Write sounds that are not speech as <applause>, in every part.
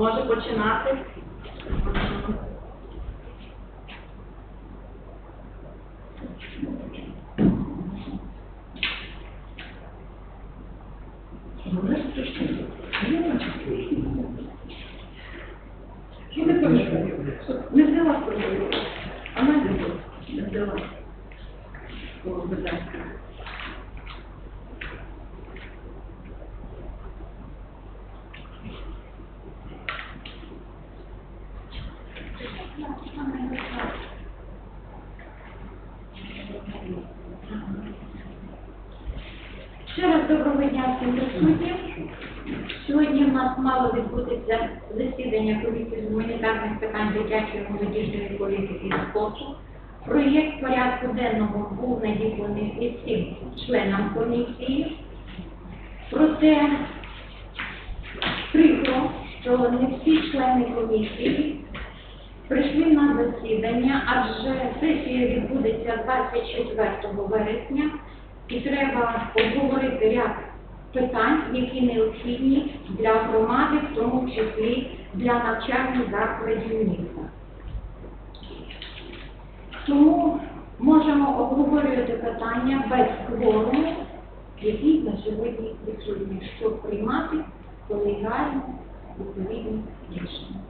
може починати. Що не пам'ятаю? Не взяла з собою. А мене було. Не взяла. О, будь ласка. Ще раз доброго дня всім присутнім. Сьогодні в нас мало відбутися засідання комісії з гуманітарних питань дитячої молодіжної політики і спорту. Проєкт порядку денного був надісланий всім членам комісії. Проте прикро, що не всі члени комісії прийшли на засідання, адже сесія відбудеться 24 вересня і треба обговорити ряд питань, які необхідні для громади, в тому числі для навчальних закладів міста. Тому можемо обговорювати питання без кворуму, який на сьогодні відсутні, щоб приймати колегіально відповідні рішення.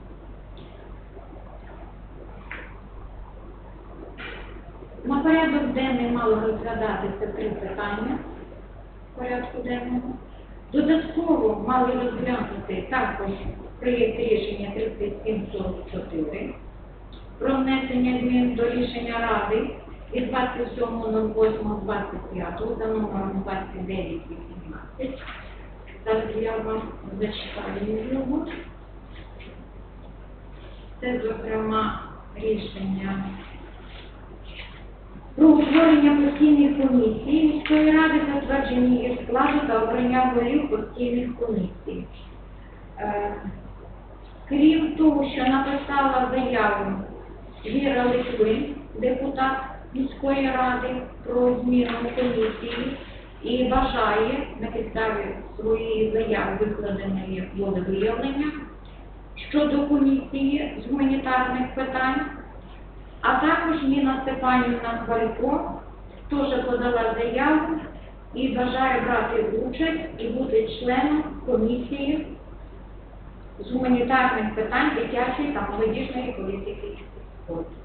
На порядок денний мало розглядатися три питання порядку денного. Додатково мали розглянути також проєкт рішення 3744 про внесення змін до рішення Ради від 27.08.25 за номером 2918. Зараз я вам зачитаю його. Це, зокрема, рішення про утворення постійних комісій міської ради, затвердження їх складу та обрання голів постійних комісій. Е, Крім того, що написала заяву Віра Литвин, депутат міської ради, про зміну комісії і бажає на підставі своєї заяви викладеної волевиявлення щодо комісії з гуманітарних питань а також Ніна Степанівна Хвалько теж подала заяву і бажає брати участь і бути членом комісії з гуманітарних питань дитячої та молодіжної політики.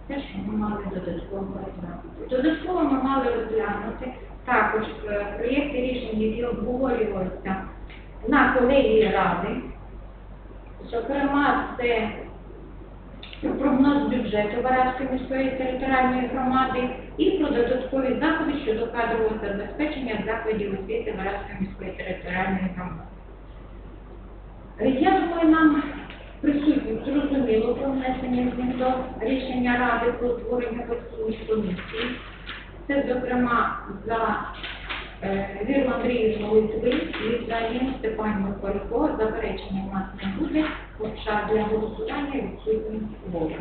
Те, що ми мали додатково розглянути. Додатково ми мали розглянути також е, проєкти рішень, які обговорювалися на колегії ради. Зокрема, це прогноз бюджету Варажської міської територіальної громади і про додаткові заходи щодо кадрового забезпечення закладів освіти Варажської міської територіальної громади. Е, Я думаю, нам присутнім зрозуміло про внесення змін до рішення Ради про утворення постійних комісій. Це, зокрема, за Віру Андріївну Литви і за Ліну Степанівну Заперечення в нас не буде, хоча для голосування відсутні воля.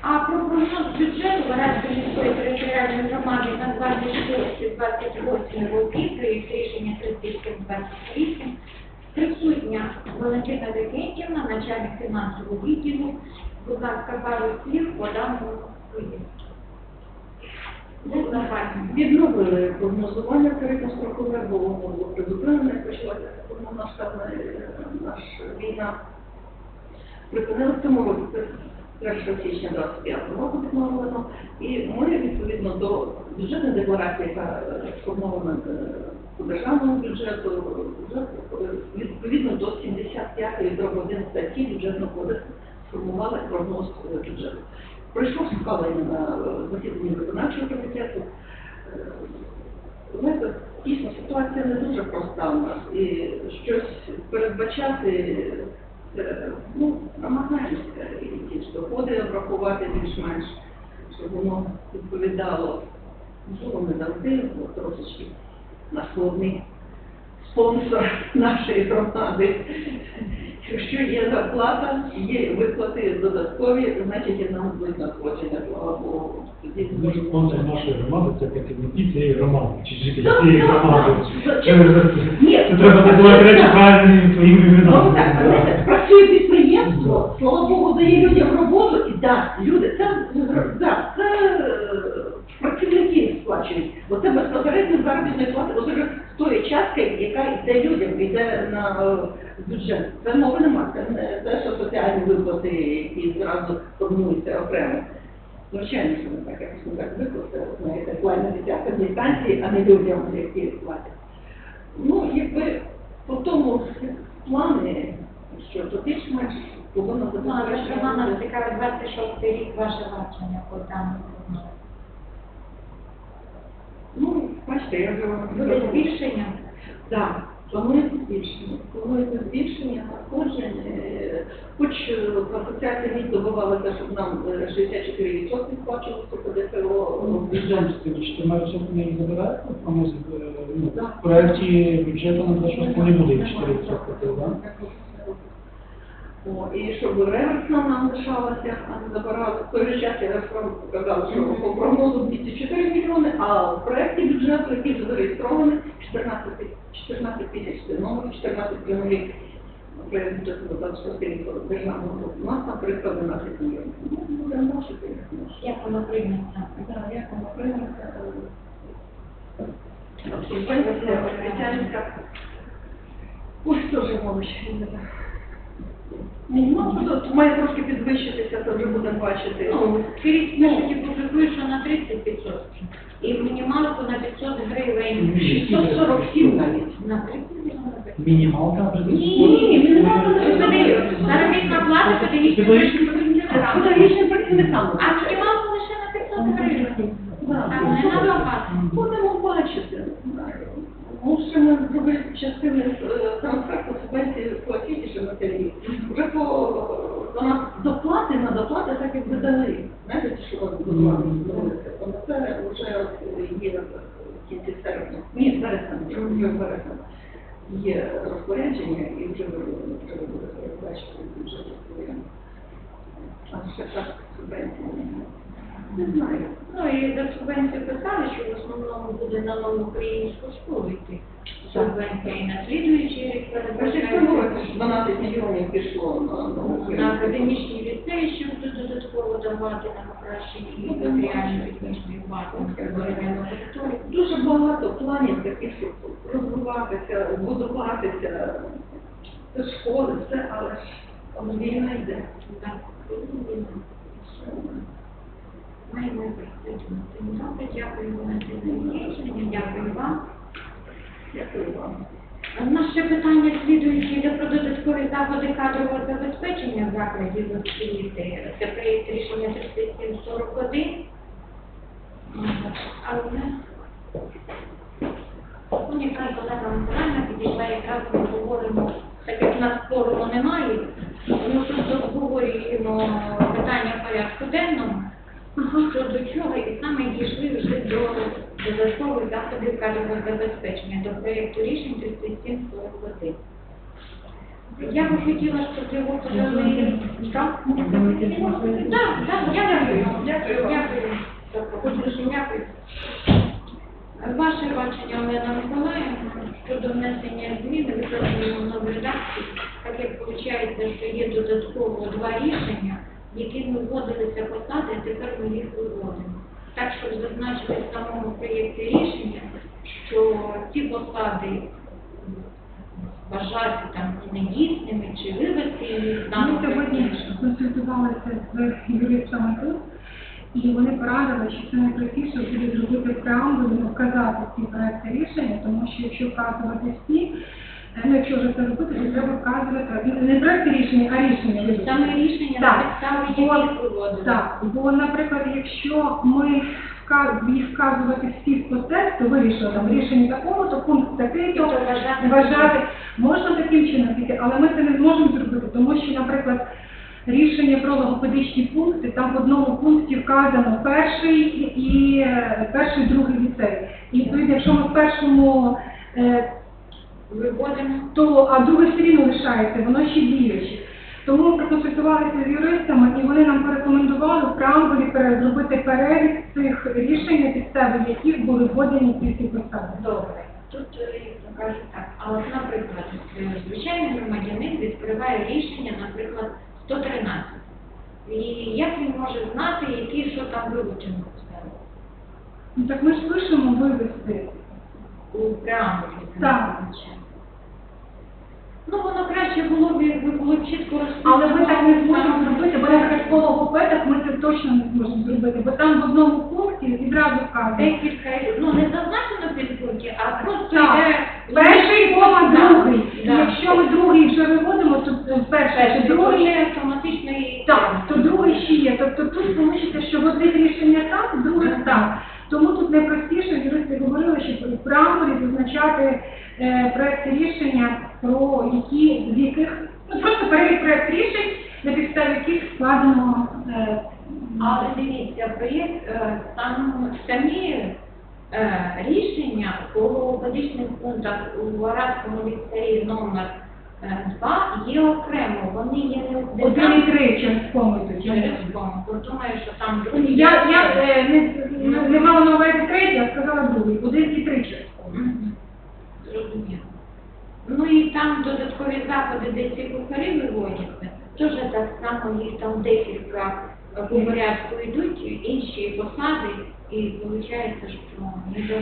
А про прогноз бюджету Варажської міської територіальної громади на 26-28 роки, проєкт рішення 3728, присутня Валентина Декентівна, начальник фінансового відділу. Будь ласка, пару слів по даному проєкту. Відновили прогнозування кредитно-строкове, бо воно було призупинене, почалася повномасштабна е, наша війна. Припинили в цьому році, 1 січня 25 року відновлено, і ми відповідно до бюджетної декларації, яка сформована е, по державному бюджету, вже, е, відповідно до 75-ї дроб 1 статті бюджетного кодексу сформували прогноз бюджету. Пройшло схвалення на засіданні виконавчого комітету. Е, Знаєте, дійсно ситуація не дуже проста в нас. І щось передбачати, е, ну, намагаємося і доходи обрахувати більш-менш, щоб воно відповідало. Можливо, не завжди, бо трошечки наслідний спонсор <laughs> нашої громади Якщо є зарплата, є виплати додаткові, значить і нам будуть надходження, слава Богу. Може, спонсор нашої громади це працівники цієї громади, чи жителі цієї громади. Це треба називати речі правильними своїми Ну іменами. працює підприємство, слава Богу, дає людям роботу, і так, люди, це, працівники сплачують, бо це безпосередньо заробітної плати, з тої частки, яка йде людям, йде на е, бюджет. Це мови немає, це не те, що соціальні виплати, які зразу формуються окремо. Звичайно, що не так, якось не так виплати, знаєте, платять дитячі адміністрації, а не людям, які платять. Ну, якби по тому плани, що то більш-менш повинно бути Ну, але ж Романа цікавить 26 рік ваше бачення по даному прогнозу. Ну, бачите, я вже вам Буде збільшення? Так, планується збільшення. Планується збільшення надходжень. Е, Хоч е, асоціація міст добивалася, щоб нам е, 64% сплачувалося по ДФО в бюджет. Чи мають щоб не забирають прогнози ну, в проєкті бюджету на 26 не буде 4%, так? О, і щоб реверсна нам лишалася, а не забирали. В той же час я показала, що по прогнозу 204 мільйони, а в проєкті бюджету, який вже зареєстрований, 14, ти- 14 тисяч, це номер 14 прямові проєкт бюджету на 26 рік державного. У нас там 312 мільйонів. Ну, будемо бачити, як може. Як воно прийметься? Як воно прийметься. Ось теж мовище. Ну, тут має трошки підвищитися, то вже будемо бачити. Ну, скрізь пишуть і що на 30%. І мінімалку на 500 гривень. 647 навіть. На 30. Мінімалка вже Ні, мінімалка заробітна плата педагогічним працівникам. Педагогічним працівникам. А мінімалку лише на 500 гривень. Да. Так, не набагато. Будемо бачити. Мусимо зробити частини е, трансферту субвенції платити, що матерії. Вже по до нас доплати на доплати так як видали. Знаєте, ті, що будували зробилися. Тому це вже є в кінці серпня. Ні, вересня, вересня. Є розпорядження і вже треба буде передбачити в бюджеті. А ще так субвенції немає. Не знаю. Ну і за субвенцію писали, що в основному буде на нову українську школу йти. Субвенція і на слідуючий рік Перше в цьому році ж 12 мільйонів пішло на, на На академічні ліцеї, що будуть додатково давати на покращення і матеріально-технічної бази, нових. Дуже багато планів таких, щоб розвиватися, будуватися. Це школи, все, але ж війна йде. Так, маємо працювати. Добре, дякую за рішення, дякую вам. Дякую вам. Ще питання слідуючі йде про додаткові заходи кадрового забезпечення закладів освіти. Це проєкт рішення 3741. Але ну, якраз Олега Миколаївна підійшла, якраз ми говоримо, так як нас форуму немає, ми тут обговорюємо питання порядку денного, що до чого, і саме дійшли вже до додаткових заходів кадрового забезпечення, до проєкту рішень 3741. Я би хотіла, щоб його подали. Що? Так, так, я дякую. Дякую. Дякую. Дякую. Ваше бачення, Олена Миколаївна, щодо внесення змін, викладення нової редакції, так як виходить, що є додатково два рішення, якими вводилися посади, а тепер ми їх виводимо. Так, щоб зазначити в самому проєкті рішення, що ці посади вважати там недійсними чи вивести їх з Ми сьогодні консультувалися з юристами тут, і вони порадили, що це найпростіше буде зробити ну, вказати ці проекти рішення, тому що якщо вказувати всі, ну якщо вже це робити, то треба вказувати не проекти рішення, а рішення. Саме рішення Так. Бо- яких. Так, бо, наприклад, якщо ми їх вказувати всі по тексту, вирішили там рішення такого, то пункт такий, то вважати- можна таким чином піти, але ми це не зможемо зробити, тому що, наприклад, рішення про логопедичні пункти, там в одному пункті вказано перший і е, перший, другий ліцей. І відповідно, якщо ми в першому виводимо. то а друге все рівно лишається, воно ще діюче. Тому ми проконсультувалися з юристами, і вони нам порекомендували в преамбулі зробити перелік цих рішень, на підставі яких були вводені ці всі посади. Добре. Тут, е, як кажуть, так. А от, наприклад, е, звичайний громадянин відкриває рішення, наприклад, 113. І як він може знати, які що там вилучено? Ну так ми ж пишемо вивести. У преамбулі. Так. Ну, воно краще було б, якби було б чітко розписано. Але ми так не зможемо зробити, бо наприклад, по логопедах ми це точно не зможемо зробити, бо там в одному пункті відразу вказано. Декілька, ну не зазначено підпункті, а просто Так. йде... Перший кома другий. І так. Якщо ми другий вже виводимо, то е, перший чи то другий. вже автоматично і... Так, то другий ще є. Тобто тут вийде, що в одних рішення так, в других так. Тому тут найпростіше, юристи говорили, що в преамбулі зазначати е, проекти рішення, про які, з яких, ну просто перелік проект рішень, на підставі яких складено е, Але дивіться, проєкт, е, там самі е, рішення по логопедичних пунктах у Варадському ліцеї номер 2 є окремо, вони є не один і три кому через. Бо думаю, що там другі. Я, я е, не, не, мала на увазі третій, а сказала другий. Один і три. Мгм. Зрозуміло. Ну і там додаткові заходи, де ці кухарі виводяться, теж так само їх там декілька е, по порядку йдуть, інші посади, і виходить, що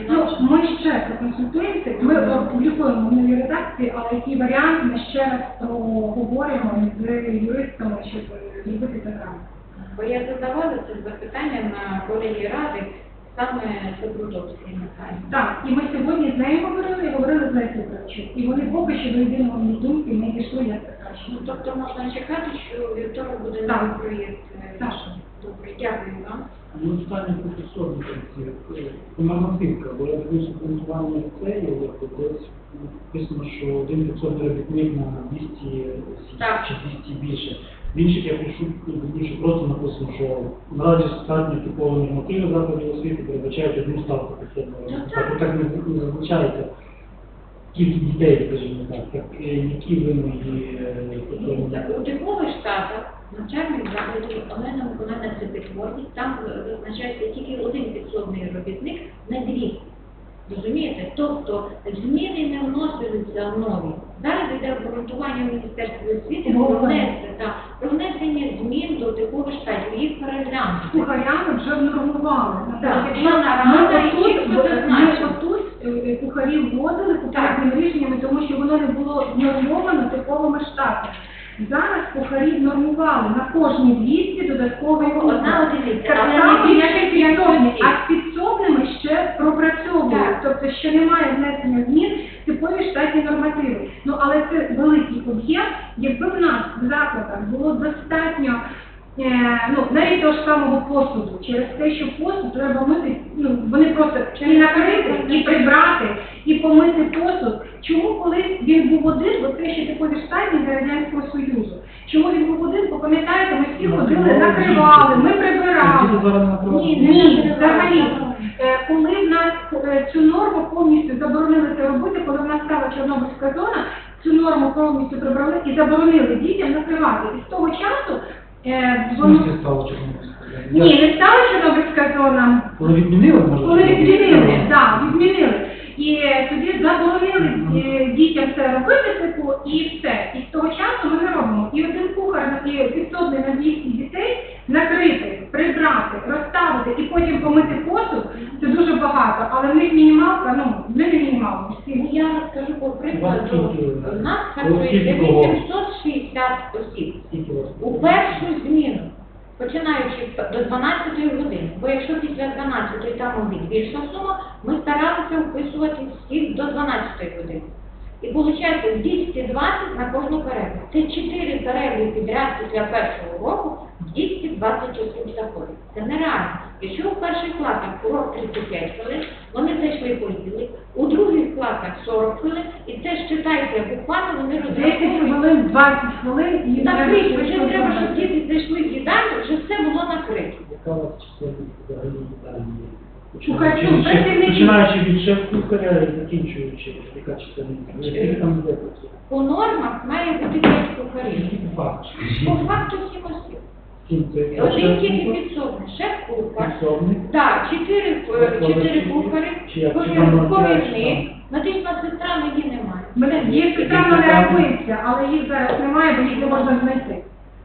Ну, ми ще проконсультуємося, ми опублікуємо в новій редакції, але який варіант ми ще раз проговоримо з юристами, щоб зробити це. Бо я задавала це запитання на колегії ради саме Сабрудовській Наталі. Так, і ми сьогодні з нею говорили, і говорили з Кравчук. І вони поки що до єдиного думки не дійшли, як це краще. Ну, тобто можна чекати, що вівторок буде новий проєкт е, Так. Добре, дякую вам. Ну, питання професорні нормативка, бо я дивлюся коментування ліцею, десь написано, що один відсоток робітник на 200 Так. чи 200 більше. В інших я пишу, що просто написано, що наразі статні типові нормативи закладів освіти передбачають одну ставку підсобного Ну, робітника. Так не, зазначаєте кількість дітей, скажімо так, так е, які вимоги е. Так, у типових штатах навчальних закладів Олена Миколаївна Цепетворність, там е, зазначається тільки один підсобний робітник на 200. Розумієте? Тобто зміни не вносилися нові. Зараз йде обґрунтування Міністерства освіти про внесення, про внесення змін до типових штатів, їх переглянути. Кухарями вже внормували. Так, нарада, і чітко зазначено. е, кухарів вводили попередніми рішеннями, тому що воно не було нормовано типовими штатами. Зараз кухарі нормували на кожні 200 додатковий. Одна одиниця, Так але як і підсобні, а з підсобними ще пропрацьовують. Тобто, що немає внесення змін типові штатні нормативи. Ну, але це великий об'єм. Якби в нас в закладах було достатньо ну, навіть того ж самого посуду, через те, що посуд треба мити, ну, вони просто і накрити, і прибрати, і помити посуд. Чому колись він був один, бо це ще типові штатні для Радянського Союзу. Чому він був один, бо пам'ятаєте, ми всі ходили, накривали, ми прибирали. Ні, ні, взагалі. Е, Коли в нас е, цю норму повністю заборонили це робити, коли в нас стала Чорнобильська зона, цю норму повністю прибрали і заборонили дітям накривати. І з того часу е, стало Чорнобильська? Ні, не стала Чорнобильська зона, Коли відмінили, може? коли відмінили, так, відмінили. І е, тоді заборонили е, дітям це робити, типу, і все. І з того часу ми не робимо. І один кухар і підсобний на 200 дітей накрити, прибрати, розставити і потім помити посуд, це дуже багато. Але в них мінімалка, ну, в них не мінімалка. Ну, всі. я скажу по прикладу, у нас Ну, працює 860 осіб. У першу зміну, починаючи до 12 години, бо якщо після 12 там обід більша сума, ми старалися вписувати всіх до 12 години. І виходить 220 на кожну перерву. Це 4 перерви підряд після першого року 220 осіб заходить. Це нереально. Якщо у перших класах урок 35 хвилин, вони зайшли поїли, у других класах 40 хвилин, і це ж читайте, буквально вони 10 розраховують. хвилин, 20 хвилин і Накрить, вже треба, щоб діти зайшли в їдальню, вже все було накрито. Яка у вас чисельність взагалі їдальні? Починаючи ну, від шеф-кухаря і закінчуючи, яка буде працювати? По нормах має бути 5 кухарів. По факту всі осіб. Кінь це Один тільки підсобний, шеф-кухар. підсобник. Так, чотири, е, чотири кухарі, Чи як, чи медична сестра, її немає. Мене є спеціально не рахується, але їх зараз немає, бо їх не можна знайти.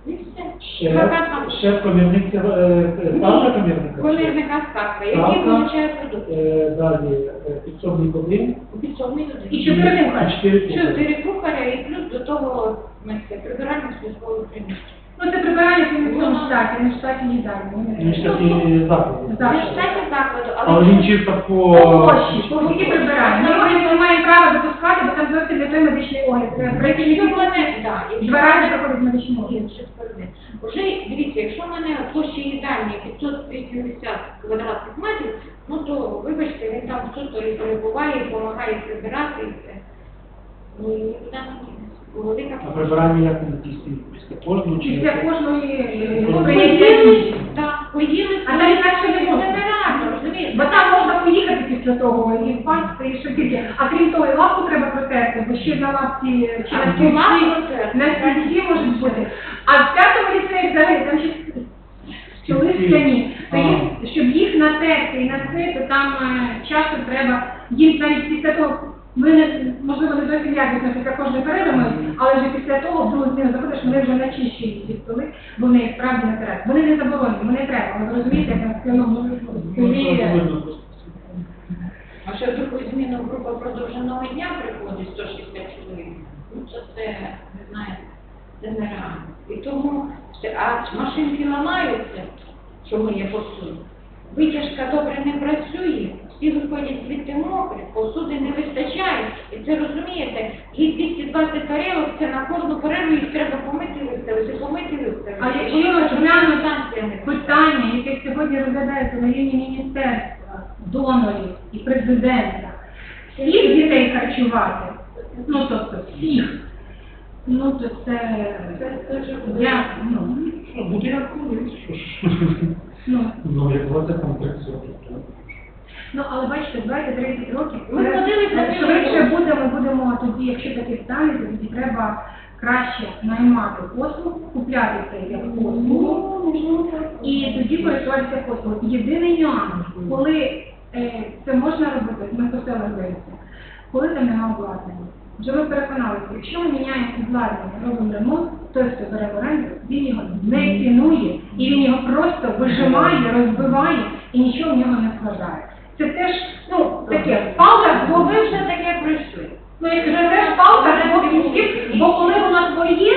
І все. Шеф, Адвокат шеф комірник е, ставка комірника? Комірника ставка, який Ставка. вилучає продукти. Е, Далі е, підсобник один. Підсобний І один. чотири кухарі. Чотири кухаря і плюс до того ми це прибиральник службових приміщень. Ну це прибирання це не в цьому штаті, не в штаті їдальні. Ну, ж. Так. Не в штаті закладу, Але але він чисто по... Площі, по всі прибирання. Ми його не маємо права допускати, бо там зовсім не той медичний огляд. Це якщо Працівники в мене, да, якщо два рази проходить медичний огляд. Інші сторони. Уже дивіться, якщо в мене площа їдальні 580 квадратних метрів, ну то вибачте, він там суто і перебуває, і допомагає прибирати і все. Ну і дінеться. Велика А прибирання як не дійсно після кожного чи Після кожної е, Поїли, так, поїли, А там інакше не можна. нереально, розумієте? Бо там можна поїхати після того і впасти, і що тільки. А крім того, і лапку треба протерти, бо ще на лапці чи на А, стільці, на стільці можуть бути. А в п'ятому ліцеї взагалі там ще скляні. То їх, щоб їх натерти і насити, там е, часу треба, їм навіть після того, ми не, можливо, не зовсім якісно після кожної перерви, але вже після того, в другу зміну заходиш, вони вже начищують ці столи, бо вони справді не треба. Вони не заборонені, вони треба. Але ви розумієте, як на скляному столі. А ще в другу зміну група продовженого дня приходить 160 чоловік. Ну це це, не знаю, це нереально. І тому, а машинки ламаються, що ми є посуд. Витяжка добре не працює, всі виходять звідти мокрі, посуди не вистачає. І це розумієте, їх 220 тарілок, це на кожну перерву їх треба помити виставити, помити виставити. А якщо розглянути питання, яке сьогодні розглядається на рівні міністерства, донорів і президента, всіх дітей харчувати, ну тобто всіх, ну то це, я, ну, як колись, що ж. ну, Ну, як 20 там 30 років. то- Ну, але бачите, 20-30 років, Ми це- ходили це швидше буде, ми будемо тоді, якщо таке станеться, тоді треба краще наймати послуг, купляти це як послугу, і тоді користуватися послугою. Єдиний нюанс, коли е, це можна робити, ми селах дивимося, коли там немає обладнання. Вже ви переконалися, якщо ми міняємо обладнання, робимо ремонт, той, хто бере в оренду, він його не цінує, і він його просто вижимає, розбиває і нічого в нього не вкладає. Це теж, ну, таке, палка з Бо ви вже таке пройшли. Ну, як вже теж палка з двох кінців, бо коли воно своє,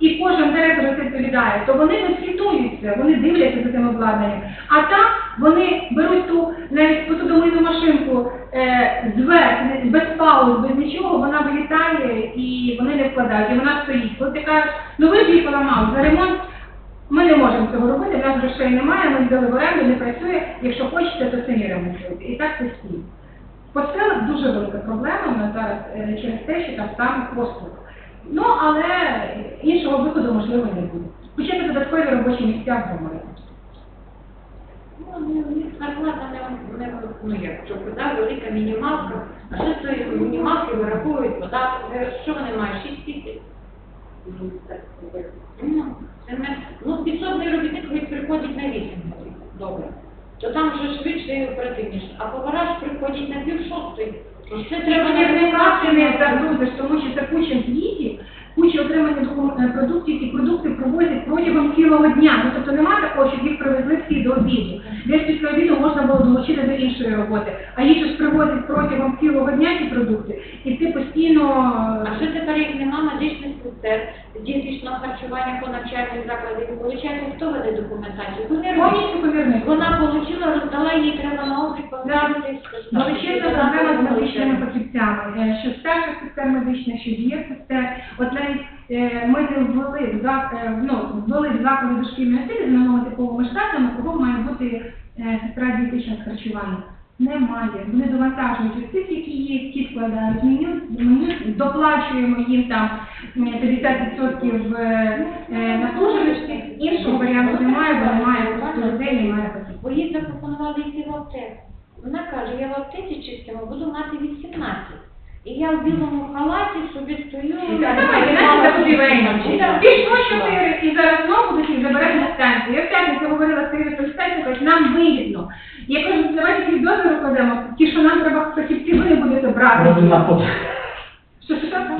і кожен директор це відповідає, то вони не слідуються, вони дивляться за цим обладнанням. А там вони беруть ту навіть посудомийну машинку е, зверх, без пауз, без нічого, вона вилітає і вони не вкладають, і вона стоїть. Коли ти кажеш, ну ви ж її поламали за ремонт, ми не можемо цього робити, в нас грошей немає, ми здали в оренду, не працює, якщо хочете, то самі ремонтуйте. І так постійно. По селах дуже велика проблема у зараз е, через те, що там саме послуг. Ну, але іншого виходу можливо не буде. Хоча це додаткові робочі місця в громаді. Ну, ні, ні, зарплата не, не, ну як, що вода велика мінімалка, а що з тої мінімалки вираховують податок, що вони мають, 6 тисяч? Ну, ну, підсобний робітник хоч приходить на 8 годин, добре. То там вже швидше і оперативніше, а повараж приходить приходять на пів шостої. Це треба не на не забудеш, тому що це куча звітів, куча отримання докум- е, продуктів, і продукти привозять протягом цілого дня. Ну, тобто немає такого, щоб їх привезли всі до обіду. Десь після обіду можна було долучити до іншої роботи. А їх ж привозять протягом цілого дня ці продукти, і ти постійно... е, А що тепер, як нема медичних сестер, дієтичного харчування по навчальних закладах, виходить, хто веде документацію? Повністю повірник. Вона отримала, роздала їй треба на облік поставити. Величезна проблема з медичними фахівцями, е, що старших сестер медичних, що дієт-сестер. От е, ми ввели в е, ну, ввели в заклади дошкільної освіти з новими типовими штатами, кого має бути е, сестра дієтичного харчування. Немає. Вони довантажують усіх, які є, ті складають меню, меню, доплачуємо їм там е, 50% е, е, наслуженості. Іншого варіанту немає, бо немає людей, немає. Бо їй запропонували йти в аптеку. каже, я в аптеці чистимо буду мати 18. І я в білому халаті собі стою. Пішло чотири, і зараз знову будуть їх забирати на станцію. Я в п'ятницю говорила з Сергією Почтальцем, кажуть, нам вигідно. Я кажу, давайте якісь дозвіл покладемо, ті, що нам треба фахівці, ви не будете брати. Про напад. Що, що, напад.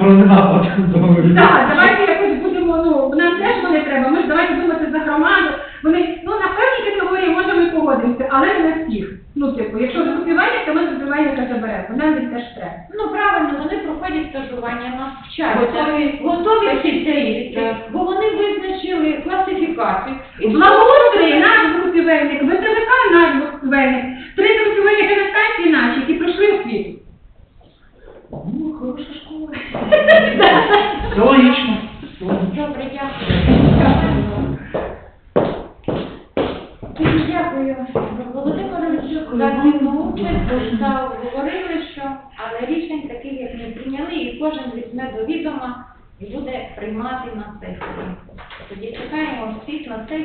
Так, давайте якось будемо, ну, нам теж вони треба, ми ж давайте думати за громаду. Вони, ну, на певній категорії може ми погодимося, але не на всіх. Ну, типу, якщо закупівельник, то ми закупівельника заберемо, нам він теж треба. Ну правильно, вони проходять стажування, нас Готові- готові фахівці, спеціалісти, так. бо вони визначили класифікацію. І Благоустрій наш закупівельник, ВТВК наш закупівельник, три закупівельники на станції наші, які пройшли освіту. Ну, хороша школа. <laughs> Все логічно. Добре, дякую. Дякую Володимир за активну участь, та говорили, що, але рішень таких, як ми прийняли, і кожен візьме до відома і буде приймати на сесії. Тоді чекаємо всіх на сесію.